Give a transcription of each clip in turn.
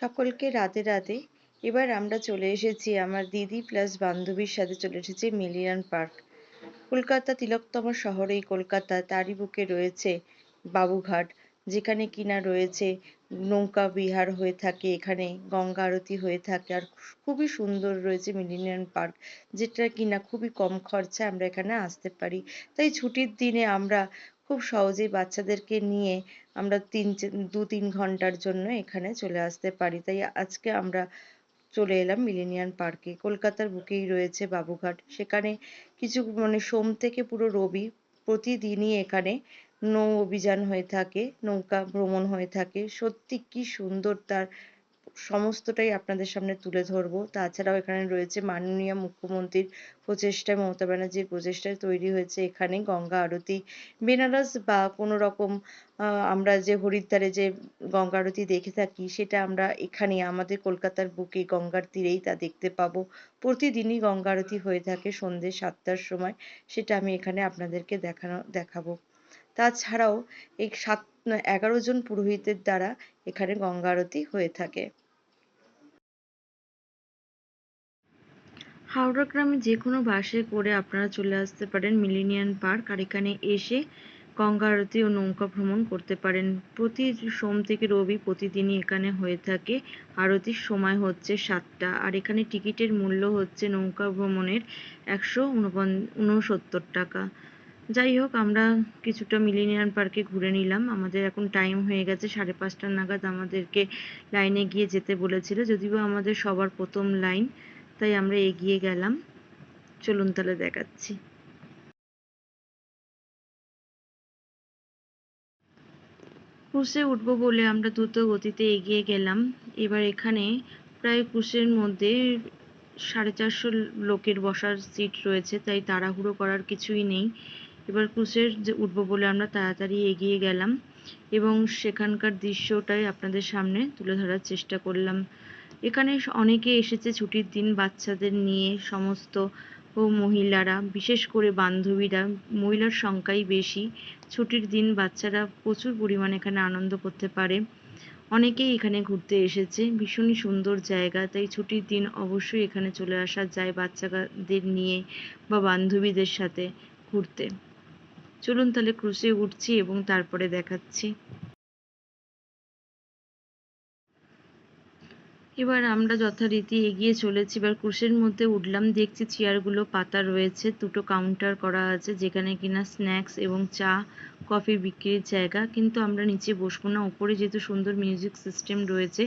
সকলকে রাধে রাধে। এবার আমরা চলে এসেছি আমার দিদি প্লাস বান্ধবীর সাথে চলে এসেছি মিলিয়ন পার্ক। কলকাতা তিলকতম শহর এই কলকাতা তারই বুকে রয়েছে বাবুঘাট, যেখানে কিনা রয়েছে নৌকা বিহার হয়ে থাকে, এখানে গঙ্গা আরতি হয়ে থাকে আর খুবই সুন্দর রয়েছে মিলিনিয়ান পার্ক, যেটা কিনা খুবই কম খরচায় আমরা এখানে আসতে পারি। তাই ছুটির দিনে আমরা খুব সহজেই বাচ্চাদেরকে নিয়ে আমরা তিন দু তিন ঘণ্টার জন্য এখানে চলে আসতে পারি। তাই আজকে আমরা চলে এলাম মিলেনিয়ান পার্কে। কলকাতার বুকেই রয়েছে বাবুঘাট। সেখানে কিছু মানে সোম থেকে পুরো রবি প্রতিদিনই এখানে নৌ অভিযান হয়ে থাকে, নৌকা ভ্রমণ হয়ে থাকে। সত্যি কি সুন্দর তার সমস্তটাই আপনাদের সামনে তুলে ধরবো। তাছাড়াও এখানে রয়েছে মাননীয় মুখ্যমন্ত্রীর প্রচেষ্টায় মমতা ব্যানার্জির প্রচেষ্টায় তৈরি হয়েছে এখানে গঙ্গা আরতি। বেনারস বা কোনো রকম আমরা যে হরিদ্বারে যে গঙ্গা আরতি দেখে থাকি, সেটা আমরা এখানে আমাদের কলকাতার বুকে গঙ্গার তীরেই তা দেখতে পাবো। প্রতিদিনই গঙ্গা আরতি হয়ে থাকে সন্ধ্যে সাতটার সময়, সেটা আমি এখানে আপনাদেরকে দেখানো, দেখাবো। তাছাড়াও এই সাত, এগারো জন পুরোহিতের দ্বারা এখানে গঙ্গা আরতি হয়ে থাকে। হাওড়া গ্রামে যে কোনো বাসে করে আপনারা চলে আসতে পারেন মিলেনিয়াম পার্ক আর এখানে এসে গঙ্গা আরতি ও নৌকা ভ্রমণ করতে পারেন। প্রতি সোম থেকে রবি প্রতিদিনই এখানে হয়ে থাকে। আরতির সময় হচ্ছে সাতটা। আর এখানে টিকিটের মূল্য হচ্ছে নৌকা ভ্রমণের একশো উনসত্তর টাকা। যাই হোক, আমরা কিছুটা মিলেনিয়াম পার্কে ঘুরে নিলাম। আমাদের এখন টাইম হয়ে গেছে সাড়ে পাঁচটা নাগাদ। আমাদেরকে লাইনে গিয়ে যেতে বলেছিল, যদিও আমাদের সবার প্রথম লাইন। তাই আমরা এগিয়ে গেলাম। চলুন তাহলে দেখাচ্ছি। ক্রুশে উঠবো বলে আমরা দ্রুত গতিতে এগিয়ে গেলাম। এবার এখানে প্রায় ক্রুশের মধ্যে সাড়ে চারশো লোকের বসার সিট রয়েছে, তাই তাড়াহুড়ো করার কিছুই নেই। এবার ক্রুশের যে উঠবো বলে আমরা তাড়াতাড়ি এগিয়ে গেলাম। এবং সেখানকার দৃশ্যটাই আপনাদের সামনে তুলে ধরার চেষ্টা করলাম। এখানে অনেকে এসেছে ছুটির দিন বাচ্চাদের নিয়ে, সমস্ত ও মহিলারা, বিশেষ করে বান্ধবীরা। মহিলার সংখ্যাই বেশি। ছুটির দিন বাচ্চারা প্রচুর পরিমাণে এখানে আনন্দ করতে পারে। অনেকেই এখানে ঘুরতে এসেছে। ভীষণই সুন্দর জায়গা, তাই ছুটির দিন অবশ্যই এখানে চলে আসা যায় বাচ্চাদের নিয়ে বা বান্ধবীদের সাথে ঘুরতে। চলুন তাহলে ক্রুশে উঠছি এবং তারপরে দেখাচ্ছি। এবার আমরা যথারীতি এগিয়ে চলেছি, এবার ক্রুশের মধ্যে উঠলাম, দেখছি চেয়ারগুলো, পাতা রয়েছে, দুটো কাউন্টার করা আছে, যেখানে কিনা স্ন্যাক্স এবং চা কফি বিক্রির জায়গা। কিন্তু আমরা নিচে বসবো না ওপরে যেহেতু সুন্দর মিউজিক সিস্টেম রয়েছে,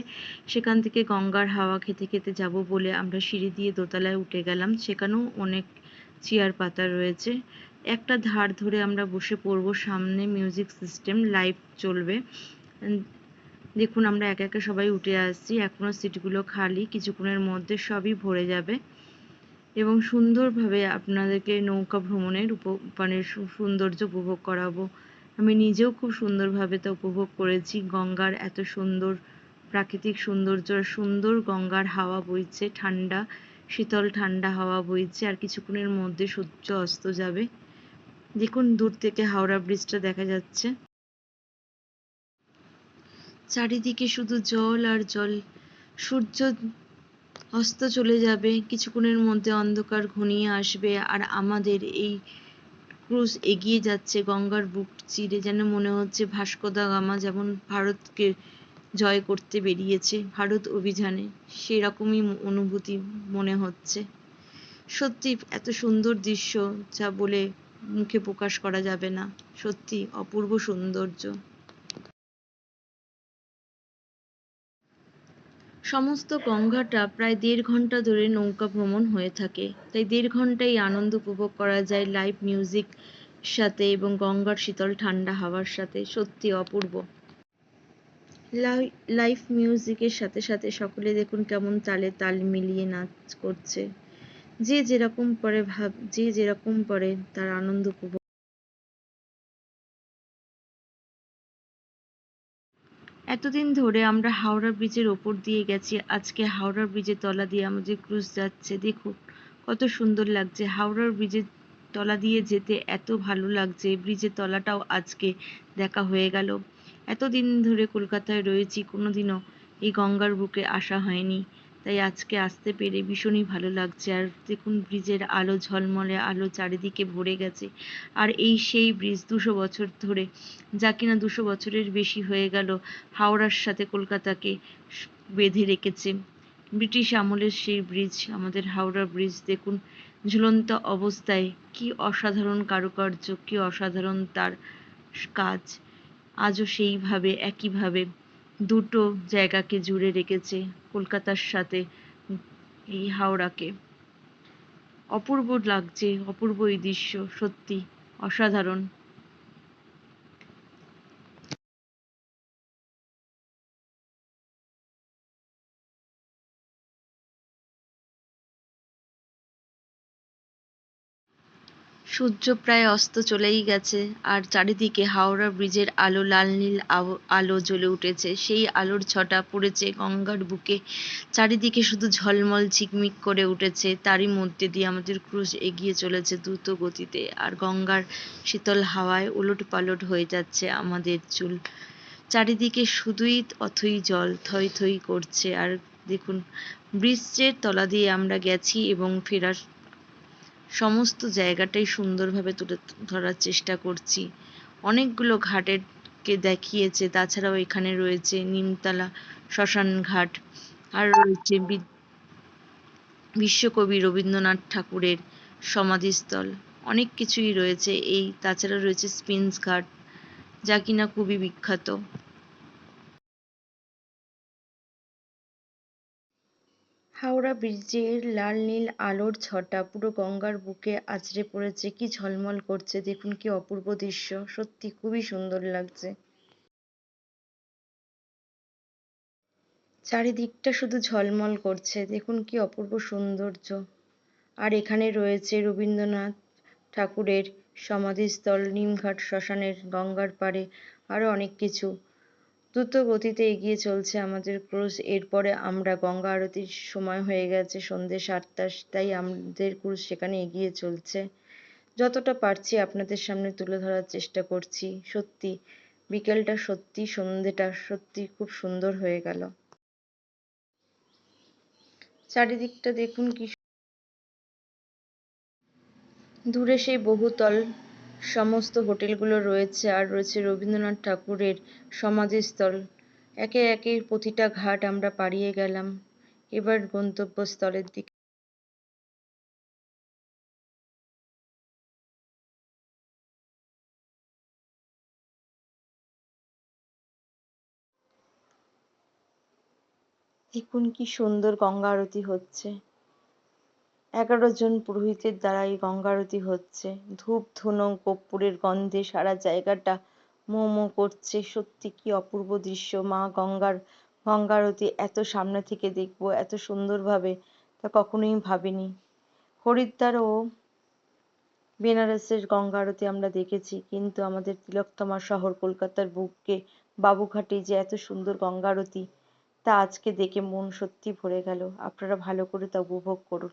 সেখান থেকে গঙ্গার হাওয়া খেতে খেতে যাব বলে আমরা সিঁড়ি দিয়ে দোতলায় উঠে গেলাম। সেখানেও অনেক চেয়ার পাতা রয়েছে। একটা ধার ধরে আমরা বসে পড়ব সামনে মিউজিক সিস্টেম লাইভ চলবে। দেখুন আমরা একে একে সবাই উঠে আসছি, এখনও সিটগুলো খালি, কিছুক্ষণের মধ্যে সবই ভরে যাবে। এবং সুন্দরভাবে আপনাদেরকে নৌকা ভ্রমণের উপ মানে সৌন্দর্য উপভোগ করাবো। আমি নিজেও খুব সুন্দরভাবে তা উপভোগ করেছি। গঙ্গার এত সুন্দর প্রাকৃতিক সৌন্দর্য, সুন্দর গঙ্গার হাওয়া বইছে, ঠান্ডা, শীতল ঠান্ডা হাওয়া বইছে, আর কিছুক্ষণের মধ্যে সূর্য অস্ত যাবে। দেখুন, দূর থেকে হাওড়া ব্রিজটা দেখা যাচ্ছে। চারিদিকে শুধু জল আর জল। সূর্য অস্ত চলে যাবে, কিছুক্ষণের মধ্যে অন্ধকার ঘনিয়ে আসবে, আর আমাদের এই ক্রুজ এগিয়ে যাচ্ছে, গঙ্গার বুক চিরে, যেন মনে হচ্ছে ভাস্কো দা গামা যেমন ভারতকে জয় করতে বেরিয়েছে, ভারত অভিযানে। সেরকমই অনুভূতি মনে হচ্ছে। সত্যি, এত সুন্দর দৃশ্য, যা বলে মুখে প্রকাশ করা যাবে না। সত্যি, অপূর্ব সৌন্দর্য। সমস্ত গঙ্গাটা প্রায় দেড় ঘণ্টা ধরে নৌকা ভ্রমণ হয়ে থাকে। তাই দেড় ঘন্টাই আনন্দ উপভোগ করা যায় লাইভ মিউজিক সাথে এবং গঙ্গার শীতল ঠান্ডা হাওয়ার সাথে। সত্যি অপূর্ব। লাইভ মিউজিকের সাথে সাথে সকলে দেখুন কেমন তালে তাল মিলিয়ে নাচ করছে। যে যেরকম পারে ভাব, যে যেরকম পারে তার আনন্দ উপভোগ এতদিন ধরে আমরা হাওড়া ব্রিজের ওপর দিয়ে গেছি। আজকে হাওড়া ব্রিজের তলা দিয়ে আমাদের ক্রুজ যাচ্ছে। দেখুন, কত সুন্দর লাগছে। হাওড়ার ব্রিজের তলা দিয়ে যেতে এত ভালো লাগছে। ব্রিজের তলাটাও আজকে দেখা হয়ে গেল। এতদিন ধরে কলকাতায় রয়েছি, কোনোদিনও এই গঙ্গার বুকে আসা হয়নি। তাই আজকে আসতে পেরে ভীষণই ভালো লাগছে। আর দেখুন, ব্রিজের আলো ঝলমলে, আলো চারিদিকে ভরে গেছে। আর এই সেই ব্রিজ দুশো বছর ধরে, যা কিনা দুশো বছরের বেশি হয়ে গেল, হাওড়ার সাথে কলকাতাকে বেঁধে রেখেছে। ব্রিটিশ আমলের সেই ব্রিজ, আমাদের হাওড়া ব্রিজ, দেখুন, ঝুলন্ত অবস্থায় কি অসাধারণ কারুকার্য, কি অসাধারণ তার কাজ। আজও সেইভাবে, একইভাবে। দুটো জায়গাকে জুড়ে রেখেছে কলকাতার সাথে এই হাওড়াকে। অপূর্ব লাগছে, অপূর্ব এই দৃশ্য, সত্যি অসাধারণ। সূর্য প্রায় অস্ত চলেই গেছে, আর চারিদিকে হাওড়া ব্রিজের আলো লাল নীল আলো জ্বলে উঠেছে। সেই আলোর ছটা পড়েছে গঙ্গার বুকে। চারিদিকে শুধু ঝলমল ঝিকমিক করে উঠেছে। তারই মধ্যে দিয়ে আমাদের ক্রুজ এগিয়ে চলেছে দ্রুত গতিতে, আর গঙ্গার শীতল হাওয়ায় ওলট পালট হয়ে যাচ্ছে আমাদের চুল। চারিদিকে শুধুই অথই জল থই থই করছে। আর দেখুন, ব্রিজের তলা দিয়ে আমরা গেছি এবং ফেরার সমস্ত জায়গাটাই সুন্দরভাবে তুলে ধরার চেষ্টা করছি। অনেকগুলো ঘাটেরকে দেখিয়েছে, তাছাড়াও এখানে রয়েছে নিমতলা শ্মশান ঘাট আর রয়েছে বিশ্বকবি রবীন্দ্রনাথ ঠাকুরের সমাধিস্থল। অনেক কিছুই রয়েছে। এই, তাছাড়া রয়েছে স্পিন্স ঘাট, যা কিনা খুবই বিখ্যাত। হাওড়া ব্রিজের লাল নীল আলোর ছটা, পুরো গঙ্গার বুকে আছড়ে পড়েছে, কি ঝলমল করছে, দেখুন কি অপূর্ব দৃশ্য, সত্যি খুবই সুন্দর লাগছে। চারিদিকটা শুধু ঝলমল করছে, দেখুন কি অপূর্ব সৌন্দর্য। আর এখানে রয়েছে রবীন্দ্রনাথ ঠাকুরের সমাধিস্থল, নিমঘাট শ্মশানের গঙ্গার পাড়ে আরও অনেক কিছু। দ্রুত গতিতে এগিয়ে চলছে আমাদের ক্রুজ এরপরে আমরা গঙ্গা আরতির সময় হয়ে গেছে সন্ধ্যে সাতটা তাই আমাদের ক্রুজ সেখানে এগিয়ে চলছে। যতটা পারছি আপনাদের সামনে তুলে ধরার চেষ্টা করছি। সত্যি, বিকেলটা সত্যি সন্ধ্যেটা সত্যি খুব সুন্দর হয়ে গেল। চারিদিকটা দেখুন কি দূরে সেই বহুতল সমস্ত হোটেলগুলো রয়েছে আর রয়েছে রবীন্দ্রনাথ ঠাকুরের সমাধিস্থল। একে একে প্রতিটা ঘাট আমরা পাড়িয়ে গেলাম। এবার গন্তব্যস্থলের দিকে দেখুন কি সুন্দর গঙ্গা আরতি হচ্ছে। এগারো জন পুরোহিতের দ্বারা এই গঙ্গা আরতি হচ্ছে। ধূপ, ধুনো কর্পূরের গন্ধে সারা জায়গাটা মো মো করছে। সত্যি কি অপূর্ব দৃশ্য। মা গঙ্গার, গঙ্গা আরতি এত সামনে থেকে দেখব, এত সুন্দরভাবে তা কখনোই ভাবিনি। হরিদ্বার ও বেনারসের গঙ্গা আরতি আমরা দেখেছি, কিন্তু আমাদের তিলকতমা শহর কলকাতার বুকে, বাবুঘাটে যে এত সুন্দর গঙ্গা আরতি, তা আজকে দেখে মন সত্যি ভরে গেল। আপনারা ভালো করে তা উপভোগ করুন।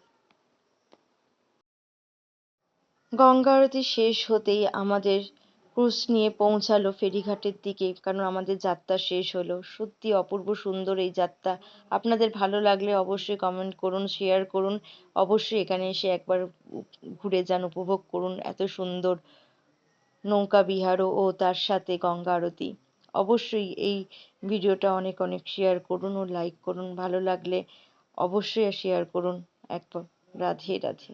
গঙ্গা আরতি শেষ হতেই আমাদের ক্রুজ নিয়ে পৌঁছালো ফেরিঘাটের দিকে, কারণ আমাদের যাত্রা শেষ হলো। সত্যি অপূর্ব সুন্দর এই যাত্রা। আপনাদের ভালো লাগলে অবশ্যই কমেন্ট করুন শেয়ার করুন। অবশ্যই এখানে এসে একবার ঘুরে যান, উপভোগ করুন এত সুন্দর নৌকা বিহারও ও তার সাথে গঙ্গা আরতি। অবশ্যই এই ভিডিওটা অনেক অনেক শেয়ার করুন ও লাইক করুন। ভালো লাগলে অবশ্যই শেয়ার করুন। একবার রাধে রাধে।